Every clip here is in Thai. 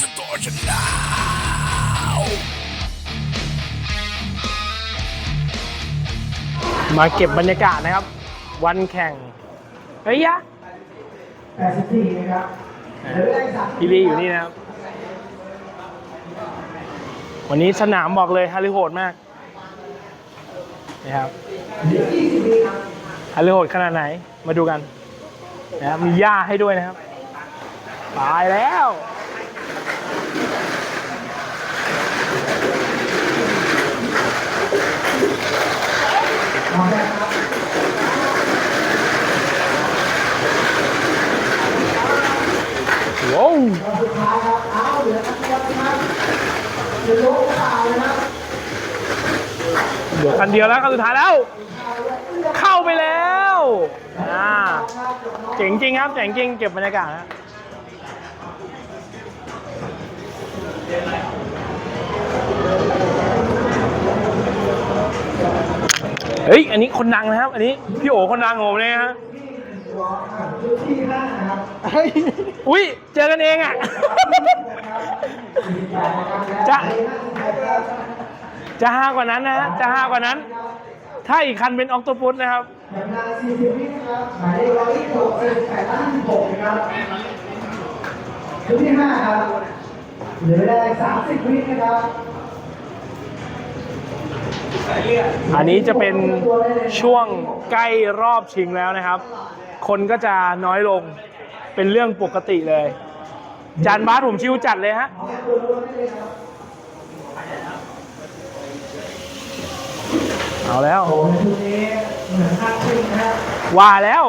สตอร์ชนาลมาเก็บบรรยากาศนะครับ วันแข่งเฮ้ยยะ84นะครับเหลือได้สามพี่ลีอยู่นี่นะครับ วันนี้สนามบอกเลยฮาริโหดมากนะครับเหลือ20วิครับฮาริโหดขนาดไหนมาดูกันนะครับมีหญ้าให้ด้วยนะครับ ตายแล้ว พร้อมแล้วครับ ว้าว รอบสุดท้ายครับเอาเหลือครับครับจะยกเปล่านะครับ เหลือคันเดียวแล้วคันสุดท้ายแล้ว เข้าไปแล้วอ่าเจ๋งจริงครับเจ๋งจริงเก็บบรรยากาศนะเฮ้ย อันนี้คนดังนะครับ อันนี้พี่โอคนดังของผมเลยฮะอุ้ย เจอกันเองอะ จะ จะห้ากว่านั้นนะฮะจะห้ากว่านั้น ถ้าอีกคันเป็นออกโตปุสนะครับเวลา40วินะครับหมายเลข126 8ล้าน16นะครับชุดที่ห้าครับเหลือได้30วินะครับอันนี้จะเป็นช่วงใกล้รอบชิงแล้วนะครับ คนก็จะน้อยลงเป็นเรื่องปกติเลย จานบาสผมชิวจัดเลยฮะ เอาแล้วโอ้ในชุดนี้เหมือนข้างขึ้นนะครับว่าแล้ว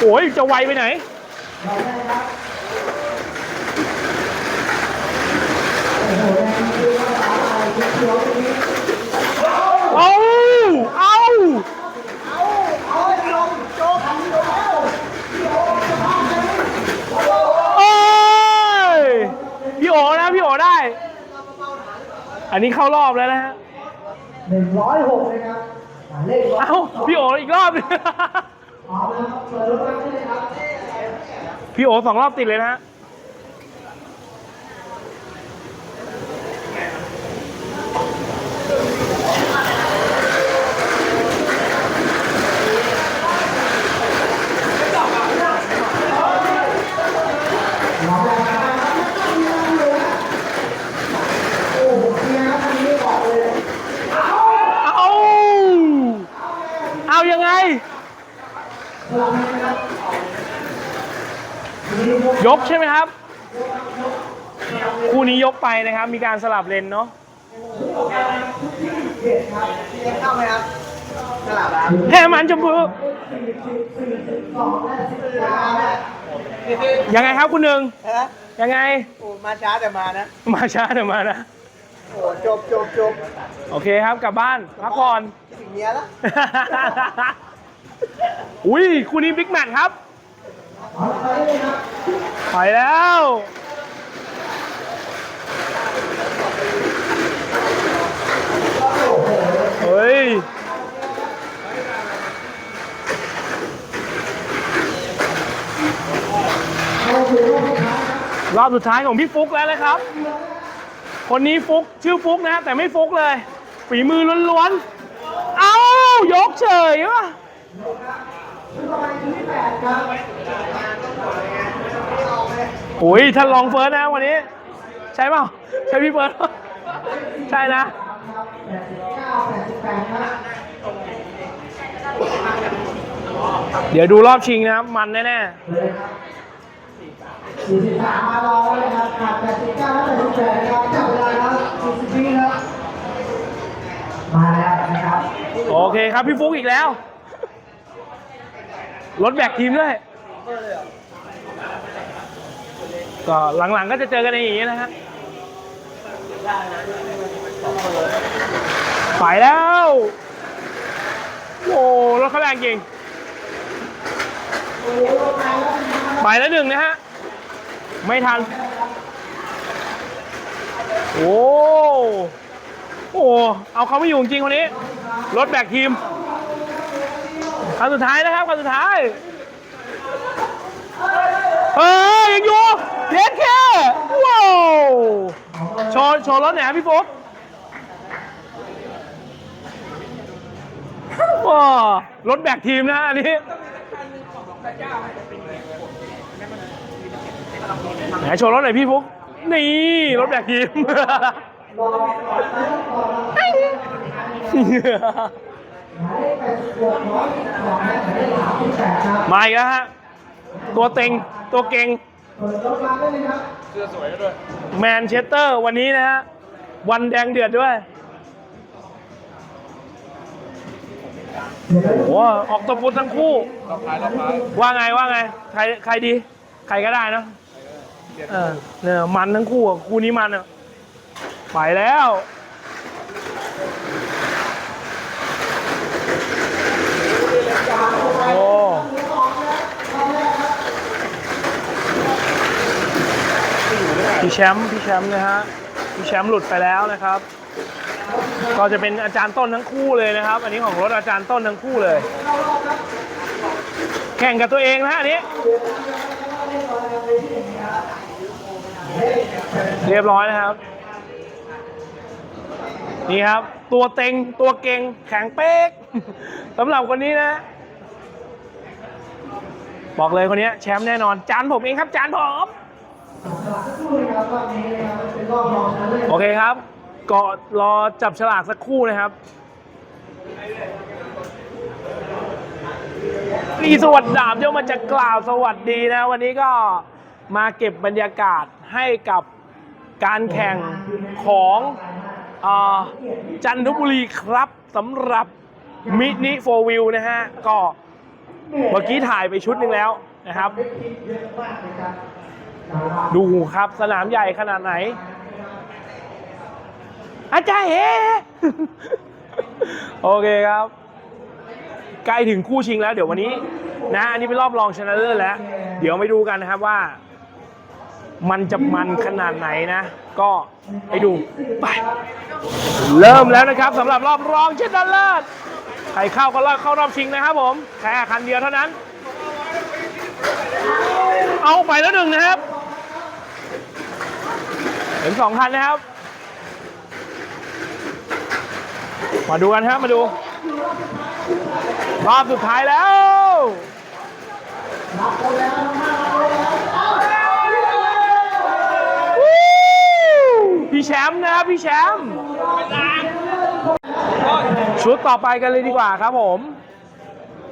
โอ้ยจะไวไปไหน เราได้ครับโอ้โหแรงคือว่าอะไรเขียวๆตรงนี้ เอาเอา เอาลงโจ๊กทำแล้ว โอ้ย พี่โอนะ พี่โอได้ อันนี้เข้ารอบแล้วนะฮะหนึ่งร้อยหกนะครับหมายเลขร้อยเอ้าพี่โออีกรอบหนึ่งพร้อมนะครับเปิดรถรับได้เลยครับพี่โอสองรอบติดเลยนะฮะ โอ้โหเคลียร์ครับอันนี้บอกเลย เอาเอา ยังไงพลังนะครับยกใช่ไหมครับ คู่นี้ยกไปนะครับ มีการสลับเลนเนาะเข้าไหมครับสลับแล้วแค่มันชมพูยังไงครับคุณหนึ่งฮะยังไงโอ้มาช้าแต่มานะ มาช้าเดี๋ยวมานะ โอ้จบจบจบโอเคครับกลับบ้านพักก่อนถึงเนี้ยแล้วอุ้ยคู่นี้บิ๊กแมทครับเอาไปเลยครับไปแล้ว เฮ้ยเข้าสู่รอบสุดท้ายครับรอบสุดท้ายของพี่ฟุกแล้วนะครับ คนนี้ฟุกชื่อฟุกนะ แต่ไม่ฟุกเลย ฝีมือล้วนๆ เอ้ายกเฉยวะโอ้ยท่านลองเฟิร์สนะวันนี้ ใช่เปล่าใช่พี่เฟิร์สใช่นะเดี๋ยวดูรอบชิงนะครับ มันแน่เลยครับ สี่สิบสามมารอแล้วนะครับขาดแปดสิบเก้าและแปดสิบแปดนะครับจับเวลาครับสี่สิบวิครับมาแล้วนะครับโอเคครับพี่ฟุ๊กอีกแล้ว รถแบกทีมด้วย ก็หลังๆก็จะเจอกันอย่างนี้นะฮะไปแล้ว โอ้รถเขาแรงจริง ไปแล้วหนึ่งนะฮะ ไม่ทัน โอ้โอ้เอาเขาไม่อยู่จริงคนนี้ รถแบกทีมคันสุดท้ายนะครับคันสุดท้ายเฮ้ยยังอยู่เด็ดแค่ว้าวโชว์โชว์รถหน่พี่ฟุ๊กว้ารถแบกทีมนะอันนี้ ไหนโชว์รถหน่อยพี่ฟุ๊กนี่รถแบกทีมรอก่อนนะครับรอหมายเลขแปดสิบหกร้อยสิบสองและหมายเลขสามสิบแปดครับมาอีกแล้วฮะ ตัวเต็ง ตัวเก่งเปิดรถมาได้เลยครับแมนเชสเตอร์วันนี้นะฮะ วันแดงเดือดด้วยโอ้โหออกตัวปุดทั้งคู่ ว่าไงว่าไง ใครใครดี ใครก็ได้เนอะ เออเนี่ยมันทั้งคู่อะคู่นี้มันอะไปแล้วโอ้พี่แชมป์พี่แชมป์นะฮะพี่แชมป์หลุดไปแล้วนะครับ ก็จะเป็นอาจารย์ต้นทั้งคู่เลยนะครับ อันนี้ของรถอาจารย์ต้นทั้งคู่เลย แข่งกับตัวเองนะฮะอันนี้ เรียบร้อยนะครับ นี่ครับ ตัวเต็งตัวเก่งแข็งเป๊กสำหรับคนนี้นะ บอกเลยคนนี้แชมป์แน่นอน จานผมเองครับ จานผมโอเคครับก็รอจับฉลากสักครู่นะครับพี่สวัสดาบเดี๋ยวมันจะกล่าวสวัสดีนะ วันนี้ก็มาเก็บบรรยากาศให้กับ การแข่งของอจันทบุรีครับสำหรับมินิโฟวิลนะฮะ ก็เมื่อกี้ถ่ายไปชุดหนึ่งแล้วนะครับ ดูครับสนามใหญ่ขนาดไหน อาจารย์เฮโอเคครับ ใกล้ถึงคู่ชิงแล้ว เดี๋ยววันนี้นะอันนี้เป็นรอบรองชนะเลิศแล้ว เดี๋ยวไปดูกันนะครับว่า มันจะมันขนาดไหนนะ ก็ไปดูไป เริ่มแล้วนะครับสำหรับรอบรองชนะเลิศใครเข้าก็รอบเข้ารอบชิงนะครับผม แค่คันเดียวเท่านั้น เอาไปแล้วหนึ่งนะครับเห็นสองคันนะครับ มาดูกันครับมาดู รอบสุดท้ายแล้ว พี่แชมป์นะครับพี่แชมป์ชุดต่อไปกันเลยดีกว่าครับผม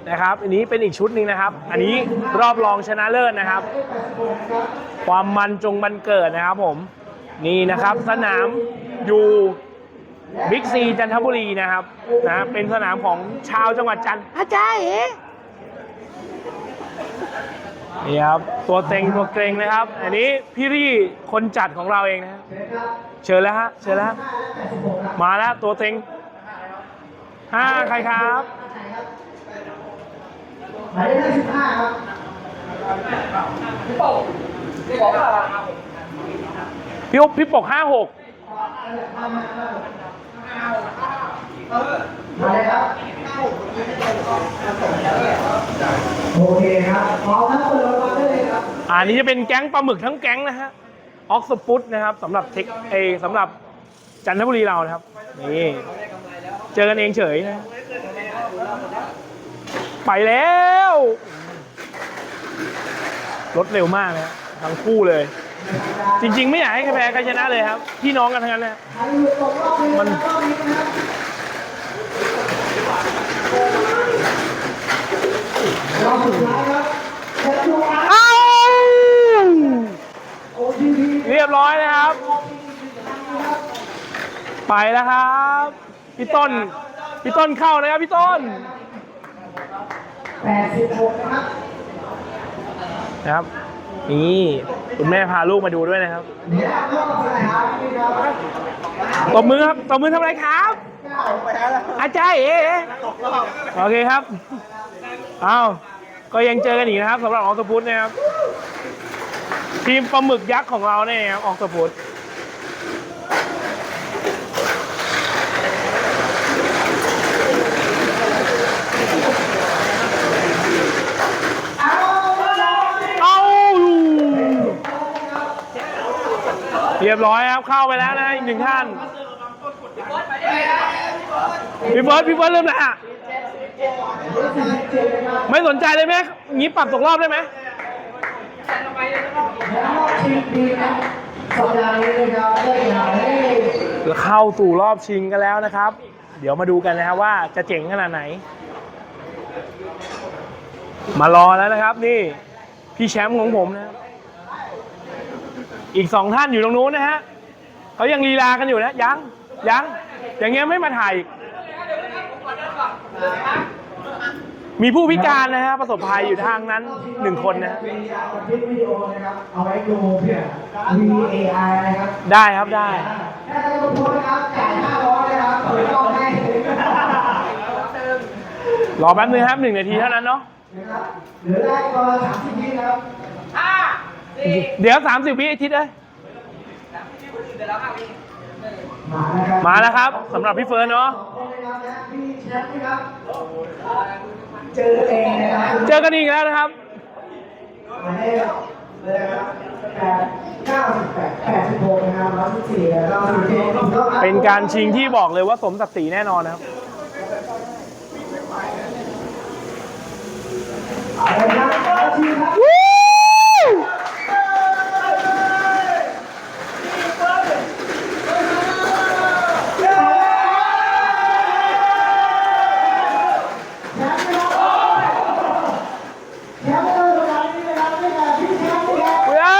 นะครับ อันนี้เป็นอีกชุดหนึ่งนะครับ อันนี้รอบรองชนะเลิศนะครับ ความมันจงบันเกิดนะครับผมนี่นะครับสนามอยู่บิ๊กซีจันทบุรีนะครับนะเป็นสนามของชาวจังหวัดจันทร์อาจารย์เอ๋ นี่ครับตัวเต็งตัวเกรงนะครับ อันนี้พี่รี่คนจัดของเราเองนะครับเชิญแล้วฮะเชิญแล้วมาแล้วตัวเต็งห้าใครครับหมายเลขห้าสิบห้าครับพี่อุ๊บพี่ปกห้าหกมาเลยครับ โอเคครับพร้อมแล้วเปิดรถมาได้เลยครับอันนี้จะเป็นแก๊งปลาหมึกทั้งแก๊งนะฮะออกสปุตนะครับสำหรับเทคเอสำหรับจันทบุรีเรานะครับนี่เจอกันเองเฉยนะ ไปแล้ว รถเร็วมากนะทั้งคู่เลย จริง ๆ ไม่อยากให้ใครแพ้ใครชนะเลยครับ พี่น้องกันทั้งนั้นนะใครอยู่ตกรอบนี้มัน รอบสุดท้ายครับแคปซูอาร์เอ้าโอทีพีเรียบร้อยนะครับ ไปแล้วครับพี่ต้นพี่ต้นเข้านะครับพี่ต้นแปดสิบหกนะครับนะครับ นี่คุณแม่พาลูกมาดูด้วยนะครับเดี๋ยวรอบสุดท้ายนี่ครับตบมือครับตบมือทำอะไรครับอาจารย์เอ๋โอเคครับ อ้าว ก็ยังเจอกันอีกนะครับสำหรับออกสพุดนะครับ ทีมปลาหมึกยักษ์ของเราเนี่ยครับออกสพุดเรียบร้อยครับเข้าไปแล้วนะอีกหนึ่งท่านพี่เบิร์ดพี่เบิร์ดเริ่มแล้ว ไม่สนใจเลยไหมงี้ปรับตกรอบได้ไหมแล้วก็ชิงดีนะสัปดาห์นี้นะครับได้หาเข้าสู่รอบชิงกันแล้วนะครับ เดี๋ยวมาดูกันนะครับว่าจะเจ๋งขนาดไหน มารอแล้วนะครับ นี่ พี่แชมป์ของผมนะ อีกสองท่านอยู่ตรงนู้นนะฮะเขายังลีลากันอยู่นะยังยังอย่างเงี้ยไม่มาถ่ายอีก มีผู้พิการนะฮะประสบภัยอยู่ทางนั้นหนึ่งคนนะฮะวิดีโอบันทึกวิดีโอนะครับเอาไว้ดูเพื่อ VAI นะครับ ได้ครับได้ถ้าท่านผู้ชมนะครับจ่าย500นะครับเปิดกล้องให้รอแป๊บนึงครับหนึ่งนาทีเท่านั้นเนาะนะครับเหลือได้ก็30วินะครับเดี๋ยว30วิอาทิตย์เอ้ยมานะครับ มาแล้วครับสำหรับพี่เฟิร์นเนาะเจอเองนะครับเจอกันอีกแล้วนะครับหมายเลขเลยนะครับแปดเก้าสิบแปดแปดสิบหกนะครับร้อยสิบสี่แล้วก็สิบเจ็ดเป็นการชิงที่บอกเลยว่าสมศักดิ์ศรีแน่นอนนะครับเอาลยครับเอาทีครับ แชมป์นะครับแชมป์ในรายการนี้นะครับนี่แหละพี่แชมป์นะครับ ว้า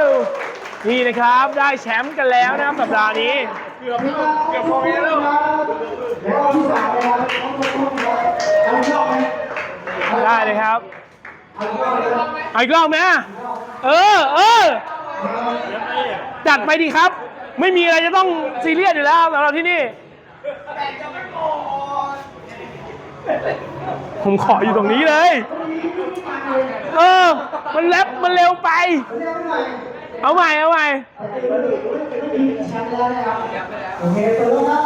วนี่นะ ครับ ได้แชมป์กันแล้วนะครับสัปดาห์นี้ เกือบเกือบพอแล้วแล้วก็ที่สามนะครับต้องต้องต้องเอาอีกได้เลยครับอีกรอบเลยครับเอาอีกรอบไหมเออเออจัดไปดีครับ ไม่มีอะไรจะต้องซีเรียสอยู่แล้วสำหรับที่นี่ ผมขออยู่ตรงนี้เลย เออ มันแรปมันเร็วไป เรียกหน่อยเอาใหม่ เอาใหม่แชมป์แล้วนะครับโอเคตัวลูกครับ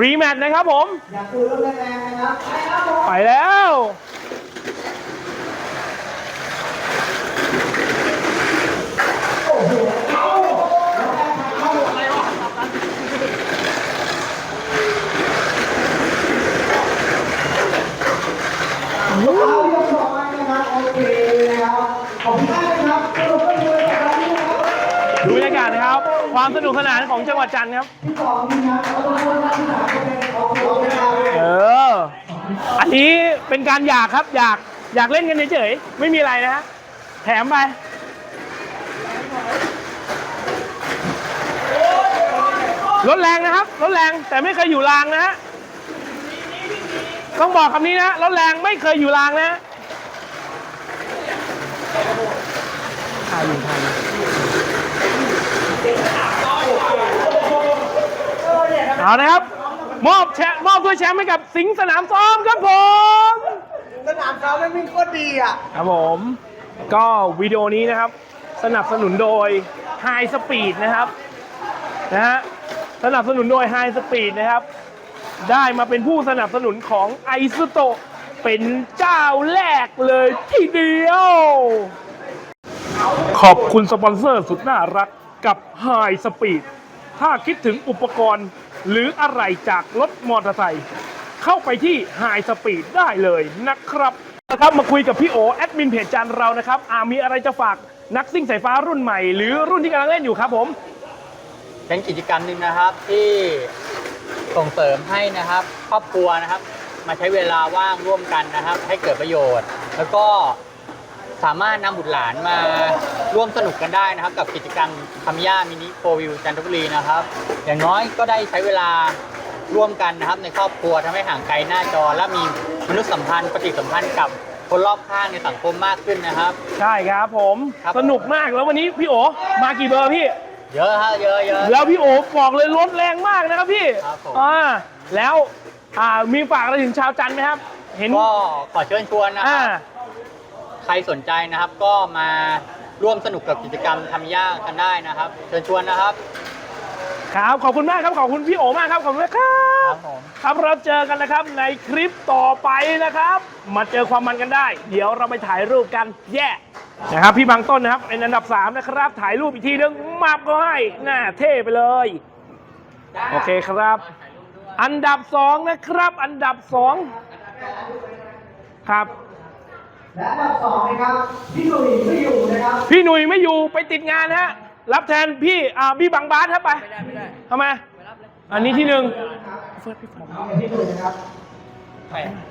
รีแมตช์นะครับผมอยากดูลูกแรงๆนะครับไปครับผม ไปแล้ว โอ้โหเอาเอาอะไรวะเอาเรียบร้อยนะครับโอเคนะครับขอบคุณมากนะครับสรุปก็คือการนี้นะครับ ดูบรรยากาศนะครับ ความสนุกสนานของจังหวัดจันทร์ครับที่สองนี่นะเราต้องพูดว่าที่สามก็เป็นของเรานะครับเอออันนี้เป็นการอยากครับ อยากอยากเล่นกันเฉยๆไม่มีอะไรนะฮะแถมไปรถแรงนะครับรถแรงแต่ไม่เคยอยู่รางนะฮะต้องบอกคำนี้นะรถแรงไม่เคยอยู่รางนะถ่ายอยู่ถ่ายอยู่ เอานะครับ มอบแชมป์มอบถ้วยแชมป์ให้กับสิงห์สนามซ้อมครับผม สนามซ้อมมันวิ่งโคตรดีอะ ครับผม ก็วิดีโอนี้นะครับ สนับสนุนโดย High Speed นะครับนะฮะสนับสนุนโดย High Speed นะครับ ได้มาเป็นผู้สนับสนุนของไอซุโตเป็นเจ้าแรกเลยทีเดียว ขอบคุณสปอนเซอร์สุดน่ารัก กับ High Speed ถ้าคิดถึงอุปกรณ์หรืออะไรจากรถมอเตอร์ไซค์เข้าไปที่ High Speed ได้เลยนะครับนะครับมาคุยกับพี่โอแอดมินเพจจันเรานะครับอามีอะไรจะฝากนักซิ่งสายฟ้ารุ่นใหม่ หรือรุ่นที่กำลังเล่นอยู่ครับผม เป็นกิจกรรมหนึ่งนะครับที่ส่งเสริมให้นะครับครอบครัวนะครับ มาใช้เวลาว่างร่วมกันนะครับ ให้เกิดประโยชน์ แล้วก็ สามารถนำบุตรหลานมาร่วมสนุกกันได้นะครับ กับกิจกรรมคำย่ามินิโฟวิวจันทบุรีนะครับ อย่างน้อยก็ได้ใช้เวลาร่วมกันนะครับ ในครอบครัวทำให้ห่างไกลหน้าจอ และมีมนุษยสัมพันธ์ปฏิสัมพันธ์กับคนรอบข้างในสังคมมากขึ้นนะครับ ใช่ครับผมครับสนุกมากแล้ววันนี้พี่โอมากี่เบอร์พี่ เยอะฮะเยอะเยอะ แล้วพี่โอบอกเลยรถแรงมากนะครับพี่ครับผม อ่าแล้วอ่ามีฝากอะไรถึงชาวจันทร์ไหมครับ เห็น ก็ขอเชิญชวนนะคอ่ารับ ใครสนใจนะครับก็มาร่วมสนุกกับกิจกรรมทำย่างกันได้นะครับ เชิญชวนนะครับครับ ขอบคุณมากครับขอบคุณพี่โอมากครับขอบคุณมากครัครับบผมครับเราเจอกันนะครับในคลิปต่อไปนะครับ มาเจอความมันกันได้ เดี๋ยวเราไปถ่ายรูปกันแย่ yeah. นะครับพี่บางต้นนะครับเป็นอันดับ 3 นะครับ ถ่ายรูปอีกทีนึงมาบก็ให้หน้าเท่ไปเลย โอเคครับ อันดับ 2 นะครับ อันดับ 2 ครับ และอันดับสองนะครับพี่หนุ่ยไม่อยู่นะครับพี่หนุ่ยไม่อยู่ไปติดงานฮะ รับแทนพี่อ่าพี่บางบาสครับไปทำไมอันนี้ที่หนึ่งพี่หนุ่ยนะครับ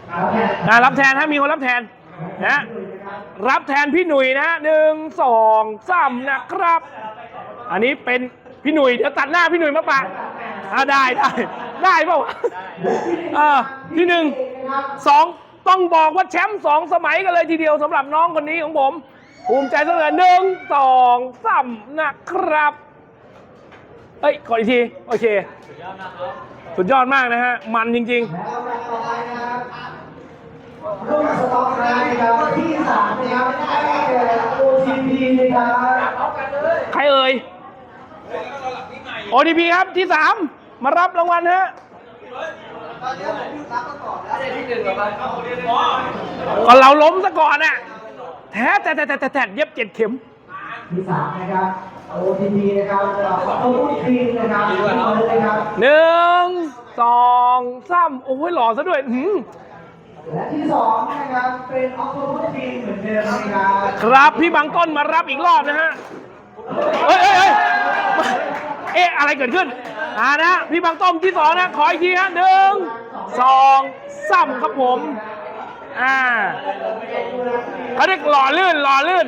เอาแค่อ่ารับแทนฮะมีคนรับแทนนะรับแทนพี่หนุ่ยนะฮะหนึ่งสองสามนะครับ อันนี้เป็นพี่หนุ่ยเดี๋ยวตัดหน้าพี่หนุ่ยมาปะอ่าได้ได้ได้เปล่าวะเออที่หนึ่งสอง ต้องบอกว่าแชมป์สองสมัยกันเลยทีเดียวสำหรับน้องคนนี้ของผม ภูมิใจเสนอหนึ่งสองสามนะครับเฮ้ยขออีกที โอเค สุดยอดมากนะฮะ มันจริงๆและอันดับต่อไปนะครับรุ่นสต็อกนะครับที่สามนะครับได้แก่ OTP นะครับใครเอ่ย OTP ครับที่สามมารับรางวัลฮะ ก็เราล้มซะก่อนน่ะแท้แต่แต่แต่แต่แต่เย็บเจ็ดเข็มที่สามนะครับ OTP นะครับขอบคุณทีนะครับทุกคนเลยนะครับหนึ่งสองสามโอ้ยหล่อซะด้วยหืมและที่สองนะครับเป็นออโต้ทีเหมือนเดิมนะครับ ครับพี่บางต้นมารับอีกรอบนะฮะ เฮ้ยเฮ้ย เฮ้ยเอ๊ะอะไรเกิดขึ้นอ่านะพี่บางต้นที่สองนะขออีกทีฮะหนึ่งสองสามครับผมอ่าเขาเรียกหล่อลื่นหล่อลื่น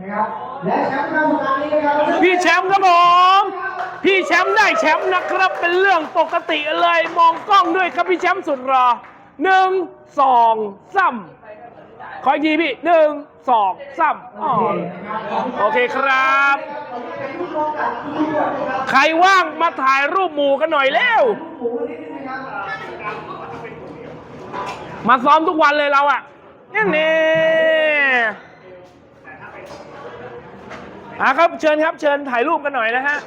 นะครับและแชมป์ครั้งสุดท้ายนี้นะครับพี่แชมป์ครับผม พี่แชมป์ได้แชมป์นะครับ เป็นเรื่องปกติเลยมองกล้องด้วยครับพี่แชมป์สุดรอหนึ่งสองสาม ขออีกทีพี่หนึ่งสองสามอ๋อโอเคครับ ใครว่างมาถ่ายรูปหมู่กันหน่อยเร็ว มาซ้อมทุกวันเลยเราอะนี่นี่อะครับเชิญครับเชิญถ่ายรูปกันหน่อยนะฮะ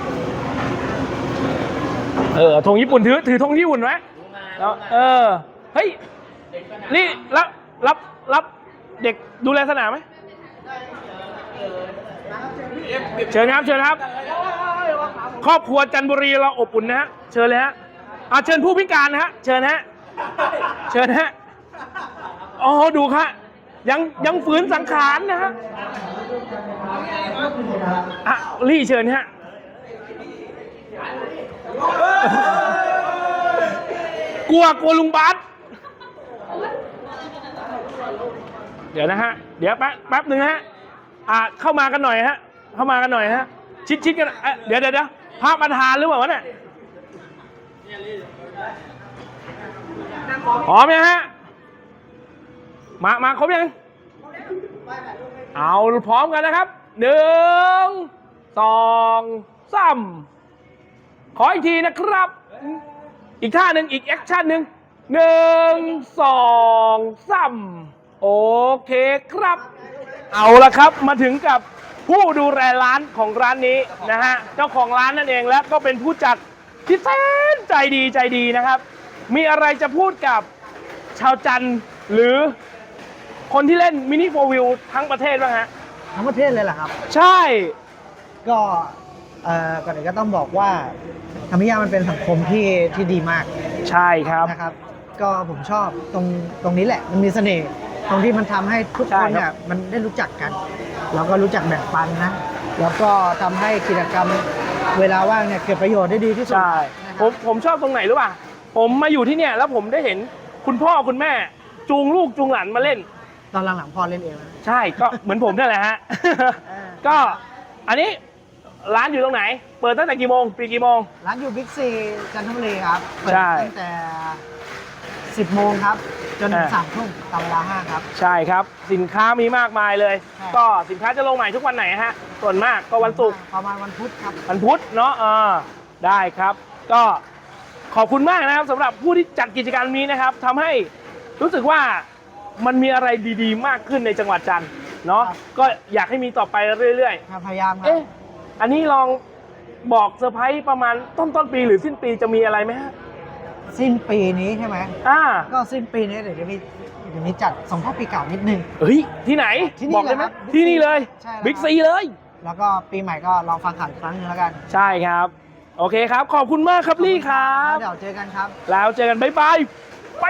เออธงญี่ปุ่นถือถือธงญี่ปุ่นไว้แล้วเออเฮ้ยนี่รับรับรับเด็กดูแลสนามไหมเชิญครับเชิญครับ ครอบครัวจันทบุรีเราอบอุ่นนะฮะเชิญเลยฮะอะเชิญผู้พิการนะฮะเชิญฮะเชิญฮะอ๋อดูครับยังยังฝืนสังขารนะฮะอะรี่เชิญฮะ กลัวกลัวลุงบัสเดี๋ยวนะฮะ เดี๋ยวแป๊บแป๊บหนึ่งฮะ อะเข้ามากันหน่อยฮะ เข้ามากันหน่อยฮะ ชิดชิดกันเอ๊ะเดี๋ยวเดี๋ยวเดี๋ยวพระประธานหรือเปล่าวะเนี่ยพร้อมยังฮะ มามาครบยัง เอาพร้อมกันนะครับหนึ่งสองสาม ขออีกทีนะครับ อีกท่าหนึ่งอีกแอคชั่นหนึ่งหนึ่งสองสามโอเคครับ เอาละครับมาถึงกับผู้ดูแลร้านของร้านนี้นะฮะเจ้าของร้านนั่นเองและก็เป็นผู้จัดที่แสนใจดีใจดีนะครับ มีอะไรจะพูดกับชาวจันทร์หรือคนที่เล่นมินิโฟวิวทั้งประเทศบ้างฮะทั้งประเทศเลยเหรอครับ ใช่ ก็ เอ่อก่อนอื่นก็ต้องบอกว่าธรรมยามันเป็นสังคมที่ที่ดีมากใช่ครับ นะครับ ก็ผมชอบตรงตรงนี้แหละ มันมีเสน่ห์ตรงที่มันทำให้ทุกใช่คนครัเนี่ยบมันได้รู้จักกัน แล้วก็รู้จักแบ่งปันนะ แล้วก็ทำให้กิจกรรมเวลาว่างเนี่ยเกิดประโยชน์ได้ดีที่สุดใช่นะคผรับมผมชอบตรงไหนรู้ป่ะผมมาอยู่ที่เนี่ยแล้วผมได้เห็นคุณพ่อคุณแม่ จูงลูกจูงหลานมาเล่น ตอนหลังๆพอเล่นเองนะใช่ก็ เหมือนผมนั่นแหละฮะอ่าก็อันนี้ ร้านอยู่ตรงไหน เปิดตั้งแต่กี่โมงปีกี่โมง ร้านอยู่บิ๊กซีจันทบุรีครับ เปิดใช่ตั้งแต่ 10 โมงครับ จนถึงอ่า สามทุ่มตามเวลาห้างครับ ใช่ครับ สินค้ามีมากมายเลย ใช่ ก็สินค้าจะลงใหม่ทุกวันไหนฮะ ส่วนมากก็วันศุกร์ประมาณวันพุธครับ วันพุธเนาะเออได้ครับ ก็ขอบคุณมากนะครับสำหรับผู้ที่จัดกิจกรรมนี้นะครับทำให้รู้สึกว่ามันมีอะไรดีๆ มากขึ้นในจังหวัดจันทร์เนาะครับ ก็อยากให้มีต่อไปเรื่อยพยายามๆครับ เอ๊ะ อันนี้ลองบอกเซอร์ไพรส์ประมาณต้นต้นปีหรือสิ้นปีจะมีอะไรไหมฮะ สิ้นปีนี้ใช่ไหมอ่าก็สิ้นปีนี้เดี๋ยวจะมีเดี๋ยวมีจัดส่งท้ายปีเก่านิดนึง เฮ้ย ที่ไหนที่นี่บอกได้ไหมเลยครับ ที่นี่เลยใช่แล้วบิ๊กซีเลย แล้วก็ปีใหม่ก็ลองฟังข่าวอีกครั้งนึงแล้วกันใช่ครับ โอเคครับ ขอบคุณมากครับลี่ครับ แล้วเดี๋ยวเจอกันครับ แล้วเจอกันบ๊ายบายไป